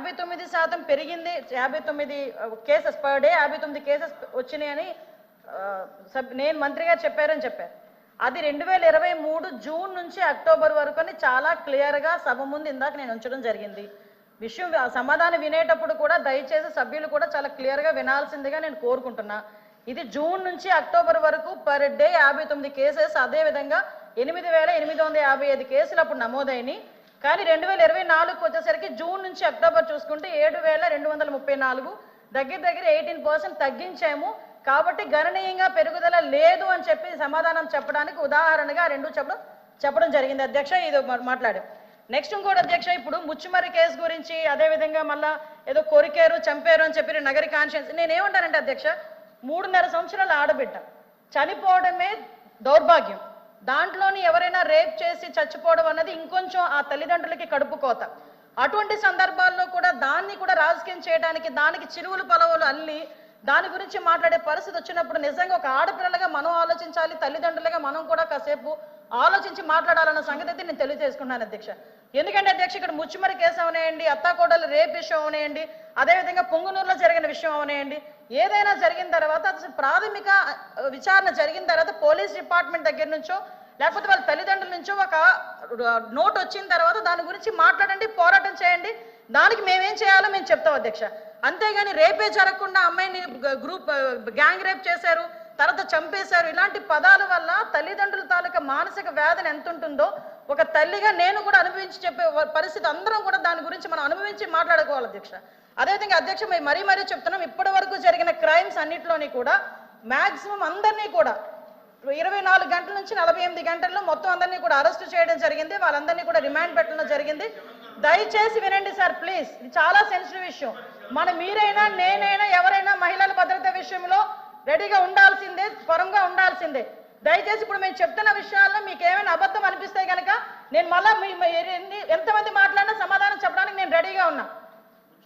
యాభై తొమ్మిది శాతం పెరిగింది యాభై తొమ్మిది కేసెస్ పర్ డే యాభై తొమ్మిది కేసెస్ వచ్చినాయని సబ్ నేను మంత్రి గారు చెప్పారని చెప్పారు. అది రెండు వేల ఇరవై మూడు జూన్ నుంచి అక్టోబర్ వరకు అని చాలా క్లియర్గా సభ ముందు ఇందాక నేను ఉంచడం జరిగింది. విషయం సమాధానం వినేటప్పుడు కూడా దయచేసి సభ్యులు కూడా చాలా క్లియర్గా వినాల్సిందిగా నేను కోరుకుంటున్నా. ఇది జూన్ నుంచి అక్టోబర్ వరకు పర్ డే యాభై తొమ్మిది కేసెస్ అదేవిధంగా ఎనిమిది వేల ఎనిమిది వందల యాభై ఐదు కేసులు అప్పుడు నమోదైనవి కానీ రెండు వేల ఇరవై నాలుగుకి వచ్చేసరికి జూన్ నుంచి అక్టోబర్ చూసుకుంటే ఏడు వేల రెండు వందల ముప్పై నాలుగు. దగ్గర దగ్గర ఎయిటీన్ పర్సెంట్ తగ్గించాము. కాబట్టి గణనీయంగా పెరుగుదల లేదు అని చెప్పి సమాధానం చెప్పడానికి ఉదాహరణగా రెండు చెప్పడం చెప్పడం జరిగింది. అధ్యక్ష ఇది మా- మాట్లాడాం నెక్స్ట్ ఇంకోటి అధ్యక్ష ఇప్పుడు ముచ్చుమరి కేసు గురించి అదేవిధంగా మళ్ళా ఏదో కొరికారు చంపారు అని చెప్పి నగరి కాన్షియన్స్ నేనేమంటానంటే అధ్యక్ష మూడున్నర సంవత్సరాల ఆడబిడ్డ చనిపోవడమే దౌర్భాగ్యం. దాంట్లోని ఎవరైనా రేప్ చేసి చచ్చిపోవడం అన్నది ఇంకొంచెం ఆ తల్లిదండ్రులకి కడుపు కోత. అటువంటి సందర్భాల్లో కూడా దాన్ని కూడా రాజకీయం చేయడానికి దానికి చిరువులు పొలవులు అల్లి దాని గురించి మాట్లాడే పరిస్థితి వచ్చినప్పుడు నిజంగా ఒక ఆడపిల్లలుగా మనం ఆలోచించాలి తల్లిదండ్రులుగా మనం కూడా కాసేపు ఆలోచించి మాట్లాడాలన్న సంగతి అయితే నేను తెలియజేసుకున్నాను అధ్యక్ష. ఎందుకంటే అధ్యక్ష ఇక్కడ ముచ్చుమరి కేసు అవనేయండి అత్తాకోడలు రేప్ విషయం అవనేయండి అదేవిధంగా పొంగునూరులో జరిగిన విషయం అవనేయండి ఏదైనా జరిగిన తర్వాత అసలు ప్రాథమిక విచారణ జరిగిన తర్వాత పోలీస్ డిపార్ట్మెంట్ దగ్గర నుంచో లేకపోతే వాళ్ళ తల్లిదండ్రుల నుంచో ఒక నోట్ వచ్చిన తర్వాత దాని గురించి మాట్లాడండి పోరాటం చేయండి దానికి మేమేం చేయాలో మేము చెప్తాం అధ్యక్ష. అంతేగాని రేపే జరగకుండా అమ్మాయిని గ్రూప్ గ్యాంగ్ రేప్ చేశారు తర్వాత చంపేశారు. ఇలాంటి పదాల వల్ల తల్లిదండ్రుల తాలూకా మానసిక వేదన ఎంత ఉంటుందో ఒక తల్లిగా నేను కూడా అనుభవించి చెప్పే పరిస్థితి అందరం కూడా దాని గురించి మనం అనుభవించి మాట్లాడుకోవాలి అధ్యక్ష. అదేవిధంగా అధ్యక్ష మేము మరీ మరీ చెప్తున్నాం ఇప్పటి వరకు జరిగిన క్రైమ్స్ అన్నిటిలోని కూడా మ్యాక్సిమం అందరినీ కూడా ఇరవై నాలుగు గంటల నుంచి నలభై ఎనిమిది గంటల్లో మొత్తం అందరినీ కూడా అరెస్ట్ చేయడం జరిగింది. వాళ్ళందరినీ కూడా రిమాండ్ పెట్టడం జరిగింది. దయచేసి వినండి సార్ ప్లీజ్. ఇది చాలా సెన్సిటివ్ విషయం. మన మీరైనా నేనైనా ఎవరైనా మహిళల భద్రత విషయంలో రెడీగా ఉండాల్సిందే స్వరంగా ఉండాల్సిందే. దయచేసి ఇప్పుడు మేము చెప్తున్న విషయాల్లో మీకు ఏమైనా అబద్ధం అనిపిస్తే కనుక నేను మళ్ళీ ఎంతమంది మాట్లాడినా సమాధానం చెప్పడానికి నేను రెడీగా ఉన్నా.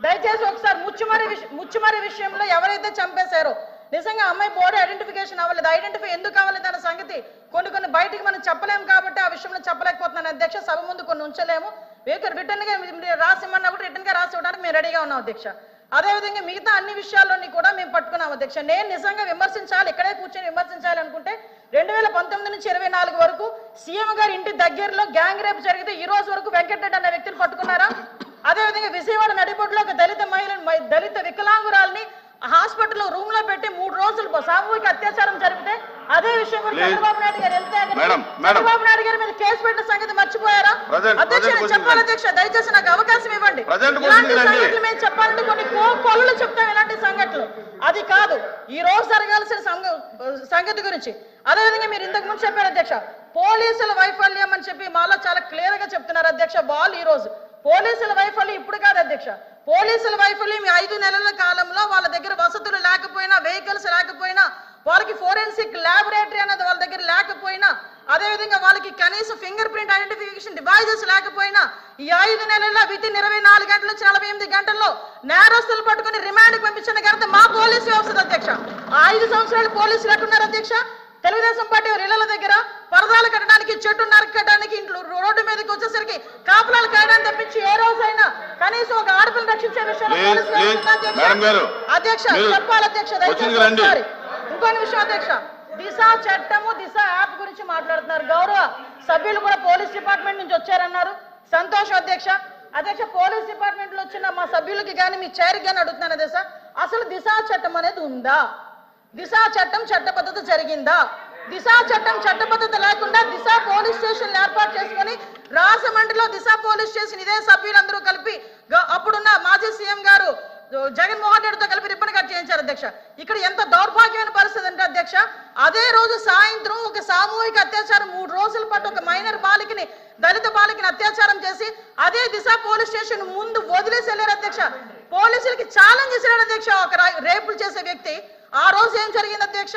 దయచేసి ఒకసారి ముచ్చుమరి ముచ్చుమరి విషయంలో ఎవరైతే చంపేశారో నిజంగా అమ్మాయి బాడీ ఐడెంటిఫికేషన్ అవ్వలేదు. ఐడెంటిఫై ఎందుకు అవ్వలేదు అన్న సంగతి కొన్ని కొన్ని బయటికి మనం చెప్పలేము కాబట్టి ఆ విషయంలో చెప్పలేకపోతున్నాను. అధ్యక్ష సభ ముందు కొన్ని ఉంచలేము. రిటర్న్గా రాసిమన్నా కూడా రిటర్న్గా రాసి ఇవ్వడానికి మేము రెడీగా ఉన్నాం అధ్యక్ష. అదేవిధంగా మిగతా అన్ని విషయాల్లోని కూడా మేము పట్టుకున్నాం అధ్యక్ష నేను నిజంగా విమర్శించాలి ఇక్కడే కూర్చొని విమర్శించాలి అనుకుంటే రెండు వేల పంతొమ్మిది నుంచి ఇరవై నాలుగు వరకు సీఎం గారి ఇంటి దగ్గరలో గ్యాంగ్ రేప్ జరిగితే ఈ రోజు వరకు వెంకటరెడ్డి అనే వ్యక్తిని పట్టుకున్నారా అదేవిధంగా విజయవాడ నడిబొడ్డులో ఒక దళిత మహిళ దళిత వికలాంగురాల్ని హాస్పిటల్లో రూమ్లో పెట్టి మూడు రోజులు సామూహిక అత్యాచారం జరిపితే అదే విషయం. చంద్రబాబు నాయుడు గారు వెళ్తే. చంద్రబాబు నాయుడు గారి మీద కేసు పెట్టిన సంగతి అధ్యక్ష దయచేసి నాకు అవకాశం ఇవ్వండి. ఇలాంటి మేము చెప్పాలంటే కొన్ని కొలలు చెప్తాం ఇలాంటి సంఘటనలు. అది కాదు ఈ రోజు జరగాల్సిన సంగ- సంగతి గురించి. అదేవిధంగా మీరు ఇంతకు ముందు చెప్పారు అధ్యక్ష పోలీసుల వైఫల్యం అని చెప్పి మాలో చాలా క్లియర్గా చెప్తున్నారు అధ్యక్ష వాళ్ళు ఈ రోజు. పోలీసుల వైఫల్యం ఇప్పుడు కాదు అధ్యక్ష. పోలీసుల వైఫల్యం ఐదు నెలల కాలంలో వాళ్ళ దగ్గర వసతులు లేకపోయినా వెహికల్స్ లేకపోయినా వాళ్ళకి ఫోరెన్సిక్ ల్యాబొరేటరీ అనేది అదేవిధంగా వాళ్ళకి కనీసం ఫింగర్ ప్రింట్ ఐడెంటిఫికేషన్ డివైజెస్ లేకపోయినా ఈ ఐదు నెలల్లో విత్ ఇన్ ఇరవై నాలుగు గంటల నుంచి నలభై ఎనిమిది గంటల్లో నేరస్తులు పట్టుకుని రిమాండ్కి పంపించిన ఘనత మా పోలీసు వ్యవస్థ అధ్యక్ష. ఐదు సంవత్సరాలు పోలీసులు ఎట్టున్నారు అధ్యక్ష? తెలుగుదేశం పార్టీ ఇళ్ళ దగ్గర పరదాలు కట్టడానికి చెట్టు నరకడానికి ఇంట్లో రోడ్డు మీదకి వచ్చేసరికి కాపులాలు కాయడానికి తప్పించి ఏ రోజైనా కనీసం ఒక ఆడపిల్లని రక్షించే విషయంలో అధ్యక్ష? చెప్పాలి అధ్యక్ష. ఇంకొన్ని విషయం అధ్యక్ష. దిశ చట్టము దిశ యాప్ గురించి మాట్లాడుతున్నారు. గౌరవ సభ్యులు కూడా పోలీస్ డిపార్ట్మెంట్ నుంచి వచ్చారన్నారు. సంతోష్ అధ్యక్ష. అధ్యక్ష పోలీస్ డిపార్ట్మెంట్లో వచ్చిన మా సభ్యులకి కానీ మీ చైర్కి కానీ అడుగుతున్నాను అధ్యక్ష. అసలు దిశ చట్టం అనేది ఉందా? దిశ చట్టం చట్టబద్ధత జరిగిందా? దిశ చట్టం చట్టబద్ధత లేకుండా దిశ పోలీస్ స్టేషన్ ఏర్పాటు చేసుకొని రాజమండ్రిలో దిశ పోలీస్ స్టేషన్ ఇదే సభ్యులందరూ కలిపి అప్పుడున్న మాజీ సీఎం గారు జగన్మోహన్ రెడ్డితో కలిపి రిబ్బన్ చేయించారు అధ్యక్ష. ఇక్కడ ఎంత దౌర్భాగ్యమైన పరిస్థితి అంటే అధ్యక్ష అదే రోజు సాయంత్రం ఒక సామూహిక అత్యాచారం మూడు రోజుల పాటు ఒక మైనర్ బాలికని దళిత బాలికని అత్యాచారం చేసి అదే దిశ పోలీస్ స్టేషన్ ముందు వదిలేసి వెళ్ళారు అధ్యక్ష. పోలీసులకి ఛాలెంజ్ చేశారు అధ్యక్ష ఒక రేపులు చేసే వ్యక్తి. ఆ రోజు ఏం జరిగింది అధ్యక్ష?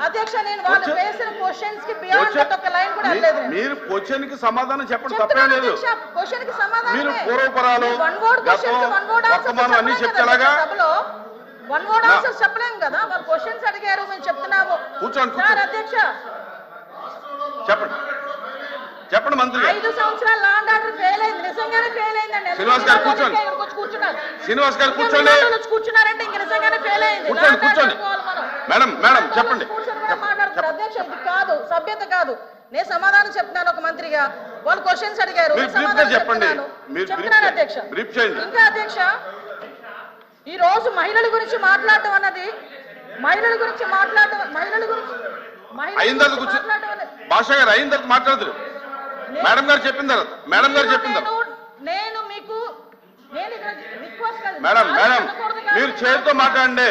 అధ్యక్ష నేను వాళ్ళు Question- వేసిన క్వశ్చన్స్కి బియాండ్ Question- ఒక లైన్ కూడా. మీరు క్వశ్చన్కి సమాధానం చెప్పండి తప్పేం లేదు అధ్యక్ష క్వశ్చన్కి సమాధానం మీరు పూర్వపరాలు, వన్ వర్డ్ వన్ వర్డ్ అన్నీ? సభలో వన్ వర్డ్ చెప్పలేం కదా వాళ్ళు క్వశ్చన్స్ అడిగారు మేము చెప్తున్నాము కూర్చోండి, సార్ కూర్చోండి. అధ్యక్ష చెప్పండి చెప్పండి మంత్రి గారు ఐదు సంవత్సరాలు లాండ్ ఆర్డర్ ఫెయిల్ అయింది. నిజంగానే ఫెయిల్ అయిందండి. శ్రీనివాస్ గారు కూర్చోండి. శ్రీనివాస్ గారు కూర్చోండి. వినోదాలు వచ్చి కూర్చున్నారంటే ఇంక నిజంగానే ఫెయిల్ అయింది. కూర్చోండి, కూర్చోండి. మేడం మేడం చెప్పండి. కూర్చొని కూడా మాట్లాడుతున్నారు. అధ్యక్ష ఇది కాదు సభ్యత కాదు. నేను సమాధానం చెప్తున్నాను ఒక మంత్రిగా. వాళ్ళు క్వశ్చన్స్ అడిగారు. చెప్పండి. చెప్తున్నాను. అధ్యక్ష. ఇంకా అధ్యక్ష ఈ రోజు మహిళల గురించి మాట్లాడటం అన్నది మహిళల గురించి మాట్లాడటం మహిళల గురించి మహిళల మాట్లాడటం భాష గారు అయిన తర్వాత మాట్లాడతారు మేడం గారు చెప్పిన తర్వాత మేడం గారు నేను- చెప్పిన తర్వాత. నేను- మీకు మేడం మేడం మీరు చేతితో మాట్లాడండి.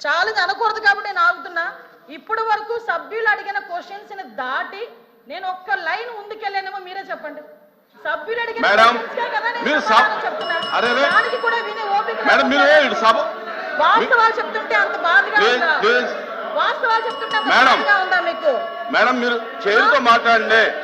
చాలా అనకూడదు కాబట్టి నేను ఆగుతున్నా. ఇప్పటి వరకు సభ్యులు అడిగిన క్వశ్చన్స్ని దాటి నేను ఒక్క లైన్ ముందుకెళ్ళానేమో మీరే చెప్పండి. సభ్యులు అడిగిన మేడం, మీరు. దానికి కూడా వినే ఓపిక మేడం మీరు సభ వాస్తవాలు చెప్తుంటే అంత బాధగా. వాస్తవాలు చెప్తుంటే మేడం. ఉందా మీకు? మేడం మీరు చేతితో మాట్లాడండి.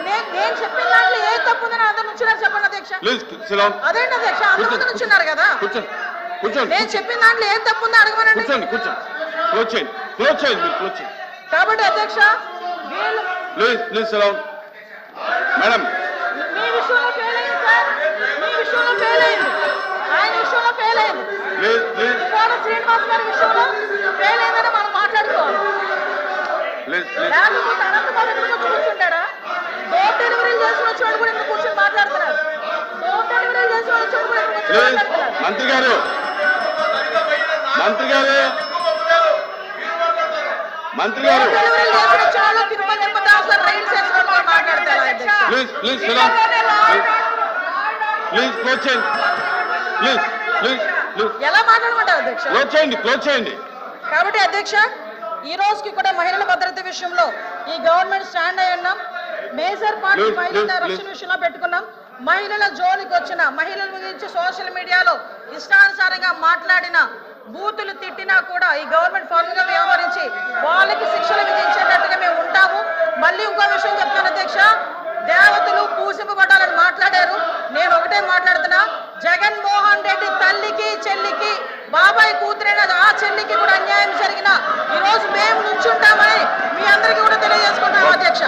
నేను చెప్పిన దాంట్లో ఏ తప్పు ఉందని అందరు నుంచున్నారు చెప్పండి అధ్యక్ష. ప్లీజ్ సిలాన్ అదేంటి అధ్యక్ష? అందరూ నుంచున్నారు కదా. కూర్చోండి. కూర్చోండి. నేను చెప్పిన దాంట్లో ఏం తప్పు ఉందో అడగమనండి. కూర్చోండి కూర్చోండి. క్లోజ్ చేయండి. క్లోజ్ చేయండి మీరు క్లోజ్ చేయండి. కాబట్టి అధ్యక్ష వీళ్ళు ప్లీజ్ ప్లీజ్ సిలాన్ మేడం మీ విషయంలో ఫెయిల్ అయింది సార్ మీ విషయంలో ఫెయిల్ అయింది. ఆయన విషయంలో ఫెయిల్ అయింది. ప్లీజ్ ప్లీజ్ కోట శ్రీనివాస్ గారి విషయంలో ఫెయిల్ అయిందని మనం మాట్లాడుకోవాలి. ప్లీజ్ ప్లీజ్ లేకపోతే అనంతబాబు ఎందుకు వచ్చి కూర్చుంటాడా? డోర్ డెలివరీ కూడా కూర్చొని మాట్లాడుతున్నారు. డోర్ డెలివరీ కూడా మంత్రి గారు. మంత్రి గారు. మంత్రి గారు. ప్లీజ్ ప్లీజ్ ప్లీజ్ క్లోజ్ చేయండి. ప్లీజ్ ప్లీజ్ ఎలా మాట్లాడమంటారు అధ్యక్ష? క్లోజ్ చేయండి క్లోజ్ చేయండి. కాబట్టి అధ్యక్ష ఈ రోజుకి కూడా మహిళల భద్రత విషయంలో ఈ గవర్నమెంట్ స్టాండ్ అయి ఉన్నాం. మేజర్ పార్టీ మహిళల రక్షణ విషయంలో పెట్టుకున్నాం. మహిళల జోలికి వచ్చిన మహిళల గురించి సోషల్ మీడియాలో ఇష్టానుసారంగా మాట్లాడిన బూతులు తిట్టినా కూడా ఈ గవర్నమెంట్ ఫర్మ్గా వ్యవహరించి వాళ్ళకి శిక్షలు విధించేటట్టుగా మేము ఉంటాము. మళ్ళీ ఇంకో విషయం చెప్తాను అధ్యక్ష. దేవతలు పూసింపబడాలని మాట్లాడారు. నేను ఒకటే మాట్లాడుతున్నా. జగన్మోహన్ రెడ్డి తల్లికి చెల్లికి బాబాయ్ కూతురైన ఆ చెల్లికి కూడా అన్యాయం జరిగిన ఈ రోజు మేము నుంచుంటామని మీ అందరికీ కూడా తెలియజేసుకుంటాం అధ్యక్ష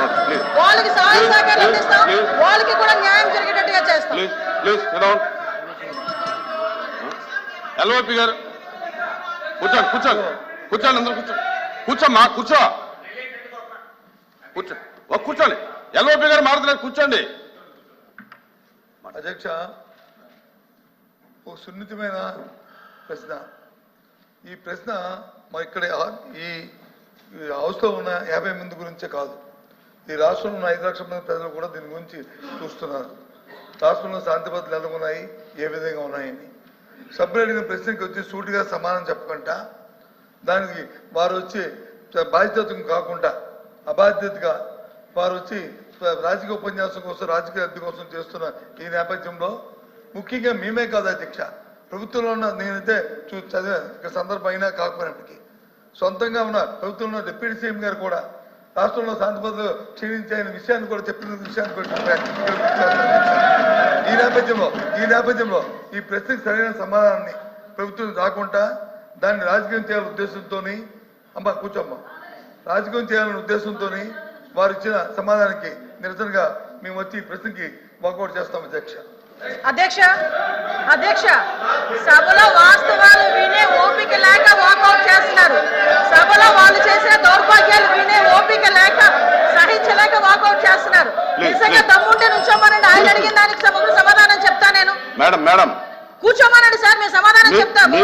వాళ్ళకి సహాయ సహకారం అందిస్తాం వాళ్ళకి కూడా న్యాయం జరిగేటట్టుగా చేస్తాం ప్లీజ్ ప్లీజ్ సిడౌన్ ఎల్ఓపి గారు. కూర్చోండి కూర్చోండి. కూర్చోండి అందరూ కూర్చోండి. కూర్చోమ్మా కూర్చో. కూర్చో. కూర్చోండి. ఎల్ఓపి గారు మారుతున్నారు. కూర్చోండి. అధ్యక్ష ఒక సున్నితమైన ప్రశ్న. ఈ ప్రశ్న మా ఇక్కడ ఈ ఈ హౌస్లో ఉన్న యాభై మంది గురించే కాదు. ఈ రాష్ట్రంలో ఉన్న ఐదు లక్షల మంది ప్రజలు కూడా దీని గురించి చూస్తున్నారు. రాష్ట్రంలో శాంతి భద్రతలు ఎలా ఉన్నాయి? ఏ విధంగా ఉన్నాయని. సభ్యులు అడిగిన ప్రశ్నకి వచ్చి సూటిగా సమానం చెప్పకుండా దానికి వారు వచ్చి బాధ్యత కాకుండా అబాధ్యతగా వారు వచ్చి రాజకీయ ఉపన్యాసం కోసం రాజకీయ అద్దె కోసం చేస్తున్న ఈ నేపథ్యంలో ముఖ్యంగా మేమే కాదు అధ్యక్ష. ప్రభుత్వంలో ఉన్న నేనైతే చూ చదివా సందర్భం అయినా కాకపోయినప్పటికీ సొంతంగా ఉన్న ప్రభుత్వంలో ఉన్న డిప్యూటీ సీఎం గారు కూడా రాష్ట్రంలో శాంతి భద్రతలు క్షీణించాయని విషయాన్ని కూడా చెప్పిన విషయాన్ని కూడా ఈ నేపథ్యంలో ఈ నేపథ్యంలో ఈ ప్రశ్నకు సరైన సమాధానాన్ని ప్రభుత్వం రాకుండా దాన్ని రాజకీయం చేయాలనే ఉద్దేశంతో అమ్మ కూర్చోమ్మ. రాజకీయం చేయాలనే ఉద్దేశంతో వారు ఇచ్చిన సమాధానానికి నిరసనగా మేము వచ్చి ఈ ప్రశ్నకి వాకౌట్ చేస్తాం అధ్యక్ష. అధ్యక్ష అధ్యక్ష సభలో వాస్తవాలు వినే ఓపిక లేక వాకౌట్ చేస్తున్నారు. సభలో వాళ్ళు చేసే దౌర్భాగ్యాలు వినే ఓపిక లేక సహించలేక వాకౌట్ చేస్తున్నారు. నిజంగా. దమ్ముంటే నుంచోమనండి. ఆయన అడిగిన దానికి సమాధానం చెప్తా నేను. Madam madam. కూర్చోమనండి సార్ మేము సమాధానం చెప్తాము.